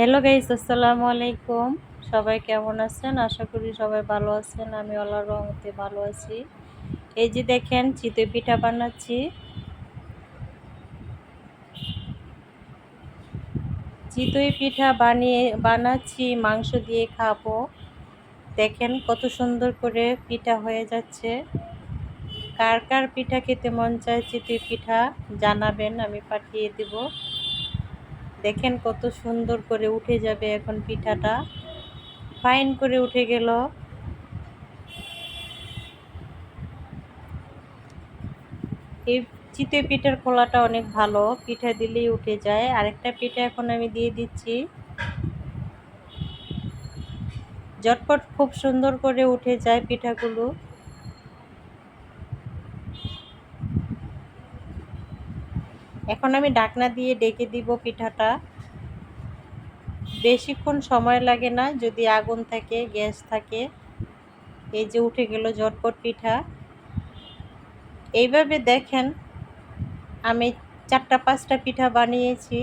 Hello guys, আসসালামু আলাইকুম। সবাই কেমন আছেন? আশা করি সবাই ভালো আছেন। আমি আল্লাহর রহমতে ভালো আছি। এই যে দেখেন, চিতই পিঠা বানাচ্ছি। চিতই পিঠা বানিয়ে, বানাচ্ছি, মাংস দিয়ে খাব। দেখেন কত সুন্দর করে পিঠা হয়ে যাচ্ছে। কার কার পিঠা খেতে মন চায় চিতই পিঠা জানাবেন, আমি পাঠিয়ে দেবো। দেখেন কত সুন্দর করে উঠে যাবে এখন পিঠাটা। ফাইন করে উঠে গেল। এই চিতে পিঠার খোলাটা অনেক ভালো, পিঠা দিলেই উঠে যায়। আরেকটা পিঠা এখন আমি দিয়ে দিচ্ছি। জটপট খুব সুন্দর করে উঠে যায় পিঠাগুলো। এখন আমি ডাকনা দিয়ে ডেকে দিব পিঠাটা। বেশিক্ষণ সময় লাগে না, যদি আগুন থাকে, গ্যাস থাকে, এই যে উঠে গেল ঝটপট পিঠা। এইভাবে দেখেন, আমি চারটা, পাঁচটা পিঠা বানিয়েছি।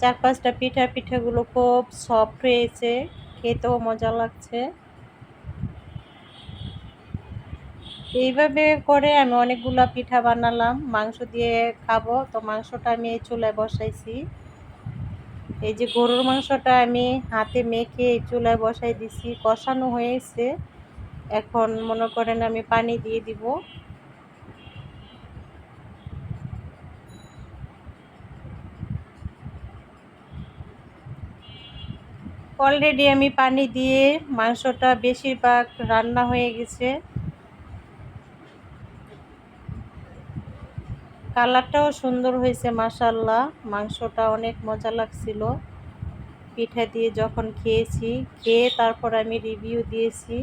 চার, পাঁচটা পিঠা, পিঠাগুলো খুব সফট হয়েছে, খেতেও মজা লাগছে। এইভাবে করে আমি অনেকগুলো পিঠা বানালাম। মাংস দিয়ে খাব। তো মাংসটা আমি এই চুলায় বসাইছি। এই যে গরুর মাংসটা আমি হাতে মেখে এই চুলায় বসাই দিছি। কষানো হয়েছে। এখন মনে করেন আমি পানি দিয়ে দিব। অলরেডি আমি পানি দিয়ে মাংসটা বেশিরভাগ রান্না হয়ে গেছে। কালারটাও সুন্দর হয়েছে মাসাল্লাহ মাংসটা অনেক মজা লাগছিল। পিঠা দিয়ে যখন খেয়েছি, খেয়ে তারপর আমি রিভিউ দিয়েছি।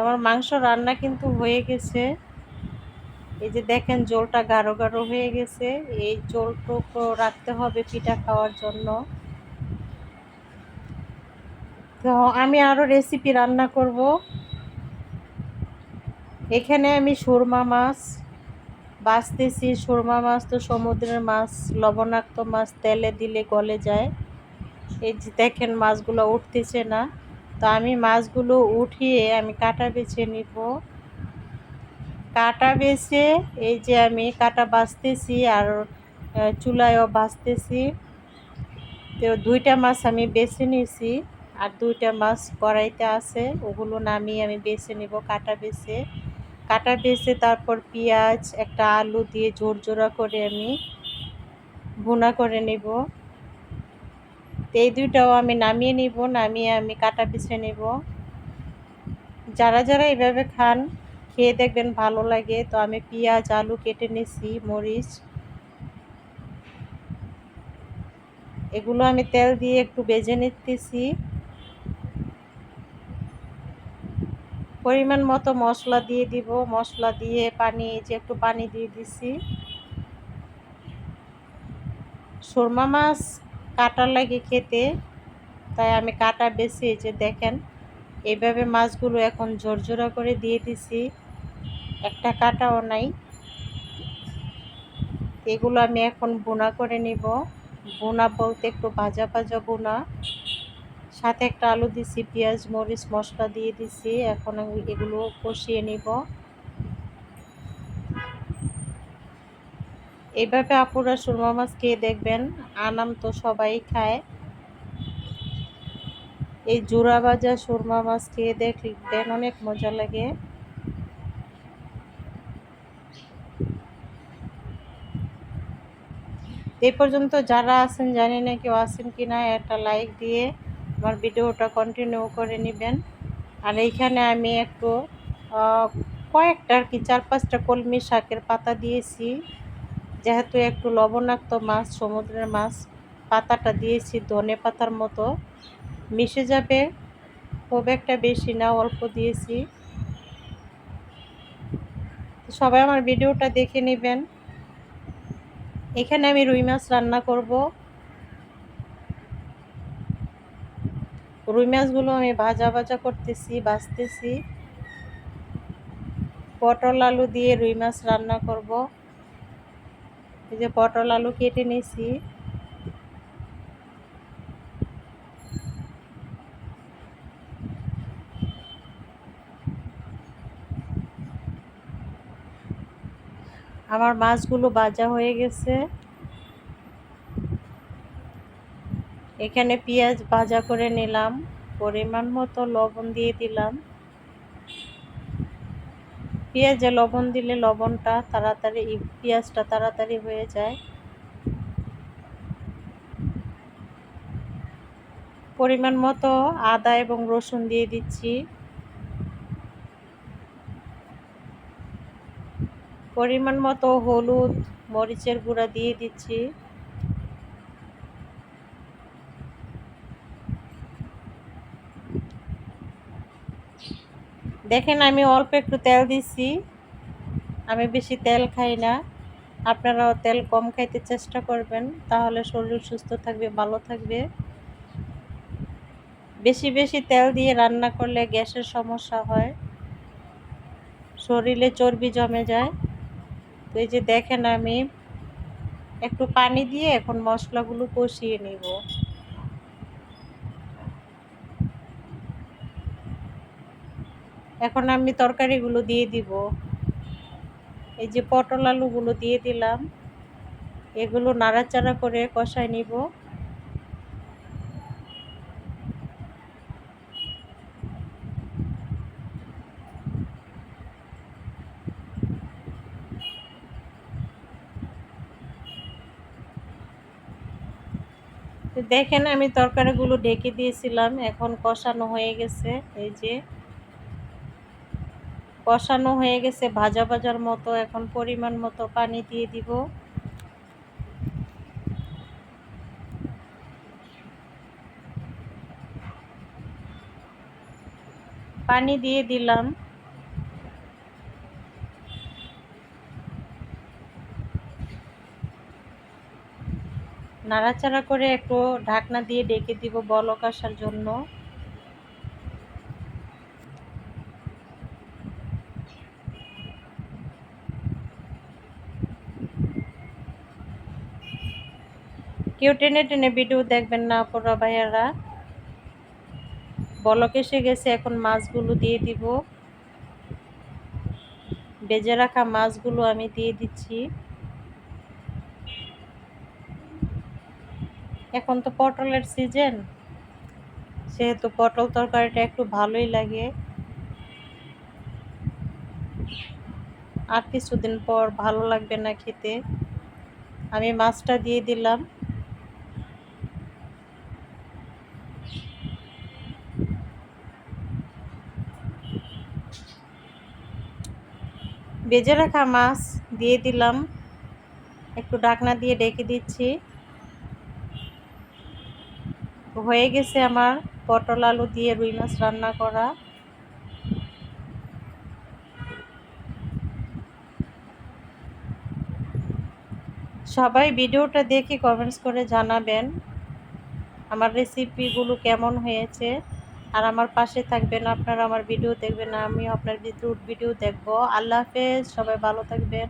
আমার মাংস রান্না কিন্তু হয়ে গেছে। এই যে দেখেন জলটা গাঢ় গাঢ় হয়ে গেছে। এই জলটুকু রাখতে হবে পিঠা খাওয়ার জন্য। তো আমি আরও রেসিপি রান্না করব। এখানে আমি সুরমা মাছ বাঁচতেছি, সুরমা মাছ তো সমুদ্রের মাছ, লবণাক্ত মাছ তেলে দিলে গলে যায়। এই যে দেখেন মাছগুলো উঠতেছে না। তো আমি মাছগুলো উঠিয়ে আমি কাটা বেছে নিব। কাটা বেছে এই যে আমি কাটা বাছতেছি আর চুলায়ও বাছতেছি তো দুইটা মাছ আমি বেছে নিয়েছি আর দুইটা মাছ কড়াইতে আছে। ওগুলো নামিয়ে আমি বেছে নিব, কাটা বেছে। কাটা বেছে তারপর পেঁয়াজ, একটা আলু দিয়ে জোর জোড়া করে আমি ভুনা করে নেব। এই দুইটাও আমি নামিয়ে নিব, নামিয়ে আমি কাটা পিছিয়ে নেব। যারা যারা এইভাবে খান, খেয়ে দেখবেন ভালো লাগে। তো আমি পেঁয়াজ, আলু কেটে নিছি, মরিচ। এগুলো আমি তেল দিয়ে একটু বেজে নিতেছি। পরিমাণ মতো মশলা দিয়ে দিব। মশলা দিয়ে পানি যে একটু পানি দিয়ে দিছি। সুরমা মাছ কাটার লাগে খেতে, তাই আমি কাটা বেশি যে দেখেন, এইভাবে মাছগুলো এখন ঝরঝরা করে দিয়ে দিছি। একটা কাটাও নাই। এগুলো আমি এখন বোনা করে নিব। বোনা বলতে একটু ভাজা ভাজা বোনা। সাথে একটা আলু দিছি, পেঁয়াজ, মরিচ, মশলা দিয়ে দিছি। এখন এগুলো কষিয়ে নিব। এইভাবে আপুরা সুরমা মাছ খেয়ে দেখবেন, আনাম তো সবাই খায়। এই জোড়া ভাজা সুরমা মাছ খেয়ে দেখবেন, অনেক মজা লাগে। এই পর্যন্ত যারা আছেন, জানি না কেউ আছেন কি না একটা লাইক দিয়ে আমার ভিডিওটা কন্টিনিউ করে নেবেন। আর এইখানে আমি একটু কয়েকটা আর কি, চার পাঁচটা কলমি শাকের পাতা দিয়েছি। যেহেতু একটু লবণাক্ত মাছ, সমুদ্রের মাছ, পাতাটা দিয়েছি ধনে পাতার মতো। মিশে যাবে, খুব একটা বেশি না, অল্প দিয়েছি। সবাই আমার ভিডিওটা দেখে নেবেন। এখানে আমি রুই মাছ রান্না করব। রুই মাছগুলো আমি ভাজা ভাজা করতেছি বাজতেছি পটল আলু দিয়ে রুই মাছ রান্না করব। এই যে পটল আলু কেটে নিয়েছি। আমার মাছগুলো ভাজা হয়ে গেছে। এখানে পেঁয়াজ ভাজা করে নিলাম, পরিমাণ মতো লবণ দিয়ে দিলাম। পেঁয়াজে লবণ দিলে লবণটা তাড়াতাড়ি, পেঁয়াজটা তাড়াতাড়ি হয়ে যায়। পরিমাণ মতো আদা এবং রসুন দিয়ে দিচ্ছি। পরিমাণ মতো হলুদ, মরিচের গুঁড়া দিয়ে দিচ্ছি। দেখেন আমি অল্প একটু তেল দিচ্ছি আমি বেশি তেল খাই না। আপনারাও তেল কম খাইতে চেষ্টা করবেন, তাহলে শরীর সুস্থ থাকবে, ভালো থাকবে। বেশি বেশি তেল দিয়ে রান্না করলে গ্যাসের সমস্যা হয়। শরীরে চর্বি জমে যায়। তো এই যে দেখেন আমি একটু পানি দিয়ে এখন মশলাগুলো কষিয়ে নিব। এখন আমি তরকারিগুলো দিয়ে দিব। এই যে পটল আলুগুলো দিয়ে দিলাম। এগুলো নাড়াচাড়া করে কষায় নিব। দেখেন আমি তরকারিগুলো ঢেকে দিয়েছিলাম, এখন কষানো হয়ে গেছে। এই যে কষানো হয়ে গেছে ভাজা ভাজার মতো, এখন পরিমাণ মতো পানি দিয়ে দিব। পানি দিয়ে দিলাম। নাড়াচাড়া করে একটু ঢাকনা দিয়ে ডেকে দিব বলক আসার জন্য। কেউ টেনে টেনে ভিডিও দেখবেন না পড়া ভাইয়ারা। বলক এসে গেছে, এখন মাছগুলো দিয়ে দিব। বেজে রাখা মাছগুলো আমি দিয়ে দিচ্ছি। এখন তো পটলের সিজন। সেহেতু পটল তরকারিটা একটু ভালোই লাগে। আর কিছুদিন পর ভালো লাগবে না খেতে। আমি মাছটা দিয়ে দিলাম। বেজে রাখা মাছ দিয়ে দিলাম। একটু ডাকনা দিয়ে ডেকে দিচ্ছি। হয়ে গেছে আমার পটল আলু দিয়ে রুই মাছ রান্না করা। সবাই ভিডিওটা দেখে কমেন্টস করে জানাবেন। আমার রেসিপিগুলো কেমন হয়েছে? আর আমার পাশে থাকবেন, আপনারা আমার ভিডিও দেখবেন, আমিও আপনার ভিডিও দেখব। আল্লাহ হাফেজ, সবাই ভালো থাকবেন।